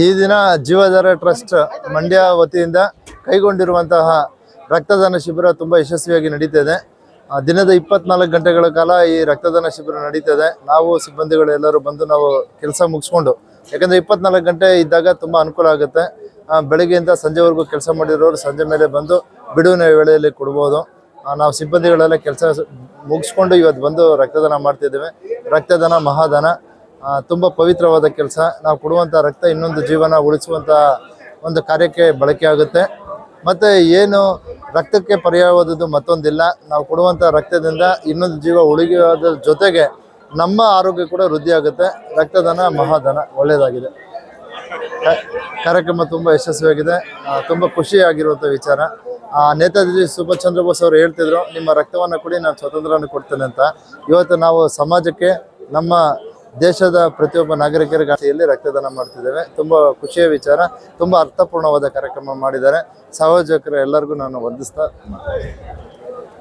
ಈ ದಿನ ಜೀವಧಾರ ಟ್ರಸ್ಟ್ ಮಂಡ್ಯ ವತಿಯಿಂದ ಕೈಗೊಂಡಿರುವಂತಹ ರಕ್ತದಾನ ಶಿಬಿರ ತುಂಬ ಯಶಸ್ವಿಯಾಗಿ ನಡೀತಿದೆ. ದಿನದ ಇಪ್ಪತ್ನಾಲ್ಕು ಗಂಟೆಗಳ ಕಾಲ ಈ ರಕ್ತದಾನ ಶಿಬಿರ ನಡೀತದೆ. ನಾವು ಸಿಬ್ಬಂದಿಗಳು ಎಲ್ಲರೂ ಬಂದು ನಾವು ಕೆಲಸ ಮುಗಿಸ್ಕೊಂಡು ಯಾಕಂದ್ರೆ ಇಪ್ಪತ್ನಾಲ್ಕು ಗಂಟೆ ಇದ್ದಾಗ ತುಂಬ ಅನುಕೂಲ ಆಗುತ್ತೆ. ಬೆಳಗ್ಗೆಯಿಂದ ಸಂಜೆವರೆಗೂ ಕೆಲಸ ಮಾಡಿರೋರು ಸಂಜೆ ಮೇಲೆ ಬಂದು ಬಿಡುವಿನ ವೇಳೆಯಲ್ಲಿ ಕೊಡ್ಬೋದು. ನಾವು ಸಿಬ್ಬಂದಿಗಳೆಲ್ಲ ಕೆಲಸ ಮುಗಿಸ್ಕೊಂಡು ಇವತ್ತು ಬಂದು ರಕ್ತದಾನ ಮಾಡ್ತಿದ್ದೇವೆ ರಕ್ತದಾನ ಮಹಾದಾನ. ತುಂಬ ಪವಿತ್ರವಾದ ಕೆಲಸ. ನಾವು ಕೊಡುವಂಥ ರಕ್ತ ಇನ್ನೊಂದು ಜೀವನ ಉಳಿಸುವಂಥ ಒಂದು ಕಾರ್ಯಕ್ಕೆ ಬಳಕೆ ಆಗುತ್ತೆ. ಮತ್ತು ಏನು ರಕ್ತಕ್ಕೆ ಪರ್ಯಾಯವಾದದ್ದು ಮತ್ತೊಂದಿಲ್ಲ. ನಾವು ಕೊಡುವಂಥ ರಕ್ತದಿಂದ ಇನ್ನೊಂದು ಜೀವ ಉಳಿಯೋದ್ರ ಜೊತೆಗೆ ನಮ್ಮ ಆರೋಗ್ಯ ಕೂಡ ವೃದ್ಧಿ ಆಗುತ್ತೆ. ರಕ್ತದಾನ ಮಹಾದಾನ ಒಳ್ಳೆಯದಾಗಿದೆ. ಕಾರ್ಯಕ್ರಮ ತುಂಬ ಯಶಸ್ವಿಯಾಗಿದೆ. ತುಂಬ ಖುಷಿಯಾಗಿರುವಂಥ ವಿಚಾರ. ನೇತಾಜಿ ಸುಭಾಷ್ ಚಂದ್ರ ಬೋಸ್ ಅವರು ಹೇಳ್ತಿದ್ರು, ನಿಮ್ಮ ರಕ್ತವನ್ನು ಕೊಡಿ, ನಾನು ಸ್ವತಂತ್ರವನ್ನು ಕೊಡ್ತೇನೆ ಅಂತ. ಇವತ್ತು ನಾವು ಸಮಾಜಕ್ಕೆ, ನಮ್ಮ ದೇಶದ ಪ್ರತಿಯೊಬ್ಬ ಆಸೆಯಲ್ಲಿ ರಕ್ತದಾನ ಮಾಡ್ತಿದ್ದೇವೆ. ತುಂಬ ಖುಷಿಯ ವಿಚಾರ. ತುಂಬ ಅರ್ಥಪೂರ್ಣವಾದ ಕಾರ್ಯಕ್ರಮ ಮಾಡಿದ್ದಾರೆ. ಸಹೋದಕರು ಎಲ್ಲರಿಗೂ ನಾನು ವಂದಿಸ್ತಾ